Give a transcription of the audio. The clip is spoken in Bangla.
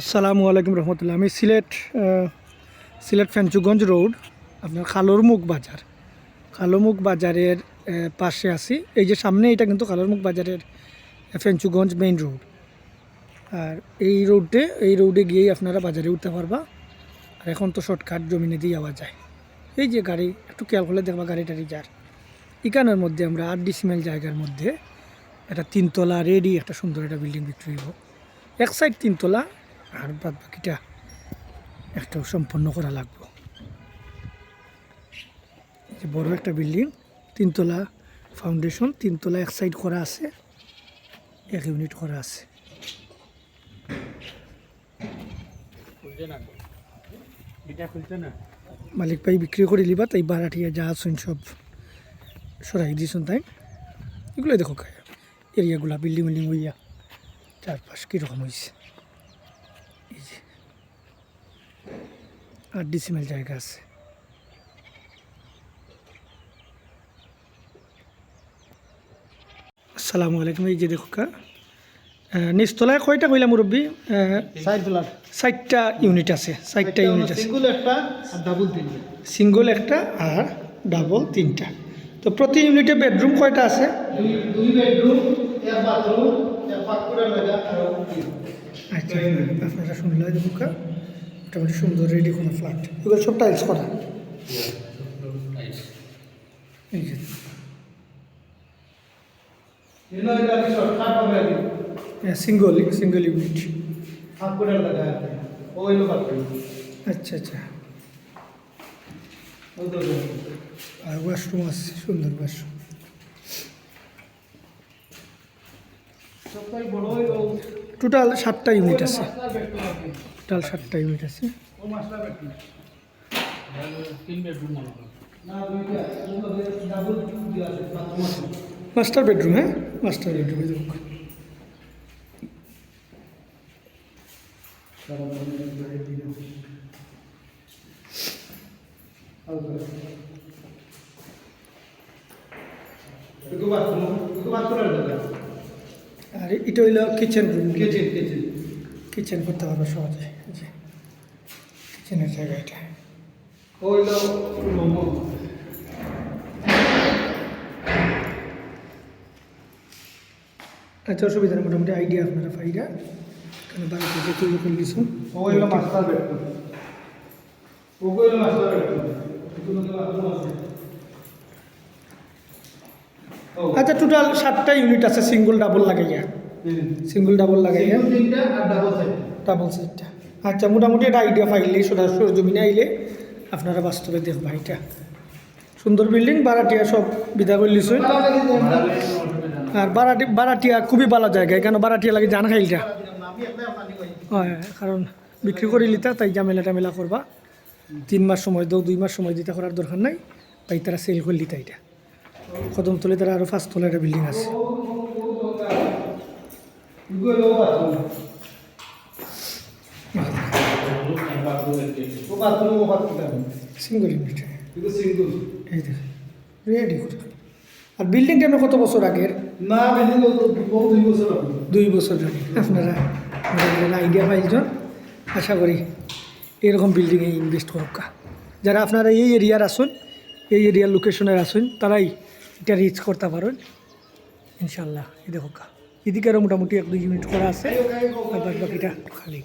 আসসালামু আলাইকুম রহমতুল্লাহ। আমি সিলেট সিলেট ফেঞ্চুগঞ্জ রোড, আপনার খালরমুখ বাজার। খালরমুখ বাজারের পাশে আছি। এই যে সামনে এটা কিন্তু খালরমুখ বাজারের ফেঞ্চুগঞ্জ মেইন রোড আর এই রোডে এই রোডে গিয়েই আপনারা বাজারে উঠতে পারবা। আর এখন তো শর্টকাট জমিনে দিয়ে যাওয়া যায়। এই যে গাড়ি, একটু খেয়াল করলে দেখবা গাড়ি টাড়ি যার। ইকানের মধ্যে আমরা আট ডিসিমেল জায়গার মধ্যে একটা তিনতলা রেডি, একটা সুন্দর একটা বিল্ডিং বিক্রি হইব। এক সাইড তিনতলা আর বাদ বাকিটা একটা সম্পন্ন করা লাগবে। যে বড় একটা বিল্ডিং, তিনতলা ফাউন্ডেশন তিনতলা এক সাইড করা আছে, এক ইউনিট করা আছে। মালিক ভাই বিক্রি করে লিবা তাই বারাটিয়া যা আছেন সব সরাই দিয়েছেন তাই। এগুলো দেখো, এরিয়াগুলা বিল্ডিং বিল্ডিং হইয়া চারপাশ কীরকম হয়েছে আট ডিসিমেল জায়গা আছে। আসসালামু আলাইকুম এই যে দেখো কা। নিচতলায় কয়টা কইলা মুরব্বী? ফ্ল্যাট ইউনিট আছে ষাটটা ইউনিট আছে। সিঙ্গুল একটা আর ডাবল তিনটে। সিঙ্গল একটা আর ডাবল তিনটা। তো প্রতি ইউনিটে বেডরুম কয়টা আছে? দুই দুই বেডরুম এক বাথরুম এক আচ্ছা আপনারা শুনলেন দেখো কা মোটামুটি সুন্দর রেডি কোনো ফ্ল্যাট এগুলো সব টাইলস করা? সিঙ্গল সিঙ্গল ইউনিট আচ্ছা আচ্ছা। আর ওয়াশরুম আছে, সুন্দর ওয়াশরুম সবটাই বড় হইল টোটাল সাতটা ইউনিট আছে। মাস্টার বেডরুম আছে টোটাল সাতটা ইউনিট আছে। মাস্টার বেডরুম হ্যাঁ। মাস্টার বেডরুম একটু বাথরুম একটু আর এটা হইল kitchen room kitchen kitchen kitchen করতে পারবে সহজে কিচেনের জায়গা এটা। হইল আচ্ছা অসুবিধা মোটামুটি আইডিয়া আপনারা পাইরা কেন বাড়িতে যে তৈরি করে হইল মাস্টার বেডরুম মাস্টার বেডরুম এগুলো তো বাথরুম আছে ও আচ্ছা টোটাল সাতটা ইউনিট আছে সিঙ্গল ডাবল লাগাইয়া। সিঙ্গল ডাবল লাগাইয়া। ডাবল সাইড ডাবল আচ্ছা মোটামুটি একটা আইডিয়া পাইলে সরাসরি জমিনে আইলে আপনারা বাস্তবে দেখবা এটা। সুন্দর বিল্ডিং বারাটিয়া সব বিদা করে লিছুন আর বারাটি বারাটিয়া খুবই ভালো জায়গা কেন বারাটিয়া লাগে জান খাইলটা। হয় কারণ বিক্রি করে লিতা তাই জামেলা টামেলা করবা। তিন মাস সময় দাও দুই মাস সময় দিতে করার দরকার নাই তাই তারা সেল করে লিতা এটা কদম তলে তারা আরও ফার্স্ট তলে একটা বিল্ডিং আছে। আর বিল্ডিংটা আমরা কত বছর আগের? না বিল্ডিং দুই বছর দুই বছর আগে আপনারা আইডিয়া পাইছেন আশা করি এরকম বিল্ডিংয়ে ইনভেস্ট করুক। যারা আপনারা এই এরিয়ার আসুন, এই এরিয়ার লোকেশনের আসুন, তারাই এটা রিচ করতে পারেন। ইনশাল্লাহ এই দেখো এদিকে আরও মোটামুটি এক দুই ইউনিট করা আছে। আর বাকিটা খালি।